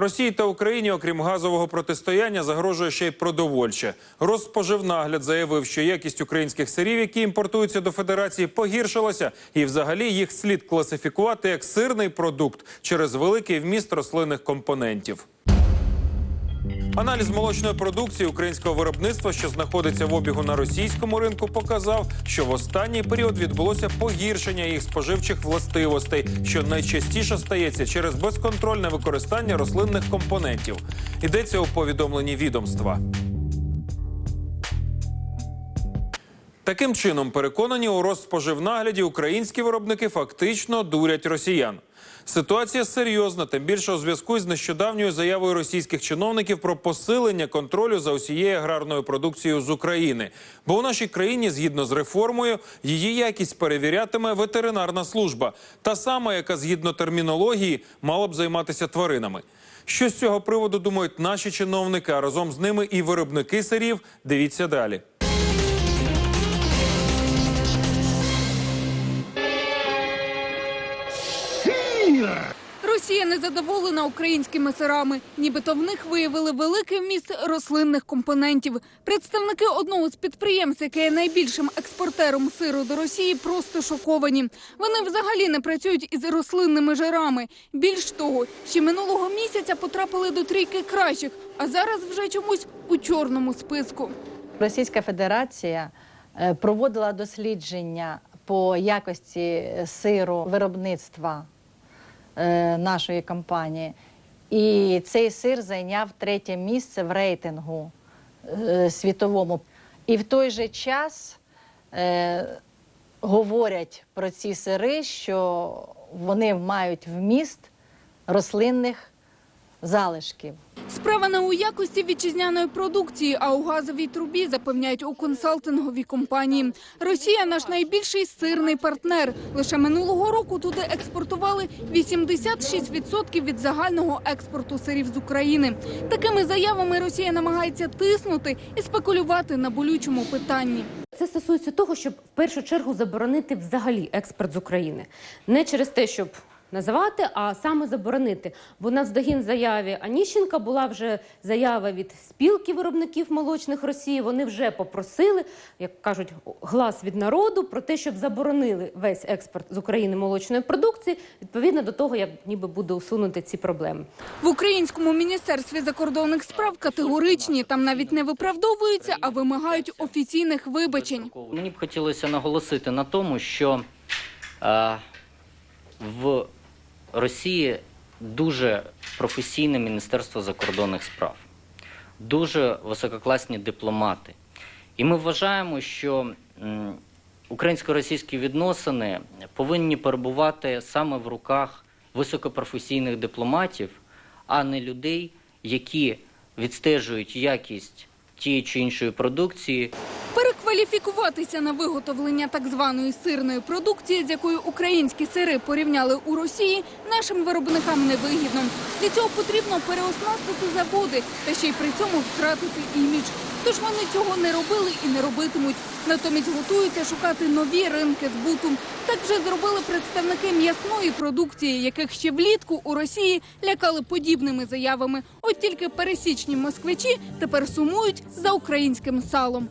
Росії та Україні, окрім газового протистояння, загрожує ще й продовольче. Розпоживнагляд заявив, що якість українських сирів, які імпортуються до Федерації, погіршилася, і взагалі їх слід класифікувати як сирний продукт через великий вміст рослинних компонентів. Аналіз молочної продукції українського виробництва, що знаходиться в обігу на російському ринку, показав, що в останній період відбулося погіршення їх споживчих властивостей, що найчастіше стається через безконтрольне використання рослинних компонентів. Йдеться у повідомленні відомства. Таким чином, переконані у розспоживнагляді українські виробники фактично дурять росіян. Ситуація серйозна, тим більше у зв'язку з нещодавньою заявою російських чиновників про посилення контролю за усією аграрною продукцією з України. Бо у нашій країні, згідно з реформою, її якість перевірятиме ветеринарна служба, та сама, яка згідно термінології мала б займатися тваринами. Що з цього приводу думають наші чиновники, а разом з ними і виробники сирів? Дивіться далі. Росія не задоволена українськими сирами, нібито в них виявили великий вміст рослинних компонентів. Представники одного з підприємств, яке є найбільшим експортером сиру до Росії, просто шоковані. Вони взагалі не працюють із рослинними жирами. Більш того, ще минулого місяця потрапили до трійки кращих, а зараз вже чомусь у чорному списку. Російська Федерація е, проводила дослідження по якості сиру виробництва е, нашої компанії. І цей сир зайняв третє місце в рейтингу е, світовому. І в той же час е, говорять про ці сири, що вони мають вміст рослинних залишків. Справа не у якості вітчизняної продукції, а у газовій трубі запевняють у консалтинговій компанії. Росія наш найбільший сирний партнер. Лише минулого року туди експортували 86% від загального експорту сирів з України. Такими заявами Росія намагається тиснути і спекулювати на болючому питанні. Це стосується того, щоб в першу чергу заборонити взагалі експорт з України. Не через те, щоб називати, а саме заборонити. Бо на здогін заяві Аніщенка була вже заява від спілки виробників молочних Росії. Вони вже попросили, як кажуть, глас від народу про те, щоб заборонили весь експорт з України молочної продукції, відповідно до того, як ніби буде усунути ці проблеми. В українському міністерстві закордонних справ категоричні там навіть не виправдовуються, а вимагають офіційних вибачень. Мені б хотілося наголосити на тому, що е, в Росії дуже професійне Міністерство закордонних справ, дуже висококласні дипломати. І ми вважаємо, що українсько-російські відносини повинні перебувати саме в руках високопрофесійних дипломатів, а не людей, які відстежують якість тієї чи іншої продукції Перекваліфікуватися на виготовлення так званої сирної продукції, з якою українські сири порівняли у Росії, нашим виробникам невигідно. Для цього потрібно переоснастити заводи та ще й при цьому втратити імідж. Тож вони цього не робили і не робитимуть. Натомість готуються шукати нові ринки збуту. Так вже зробили представники м'ясної продукції, яких ще влітку у Росії лякали подібними заявами. От тільки пересічні москвичі тепер сумують за українським салом.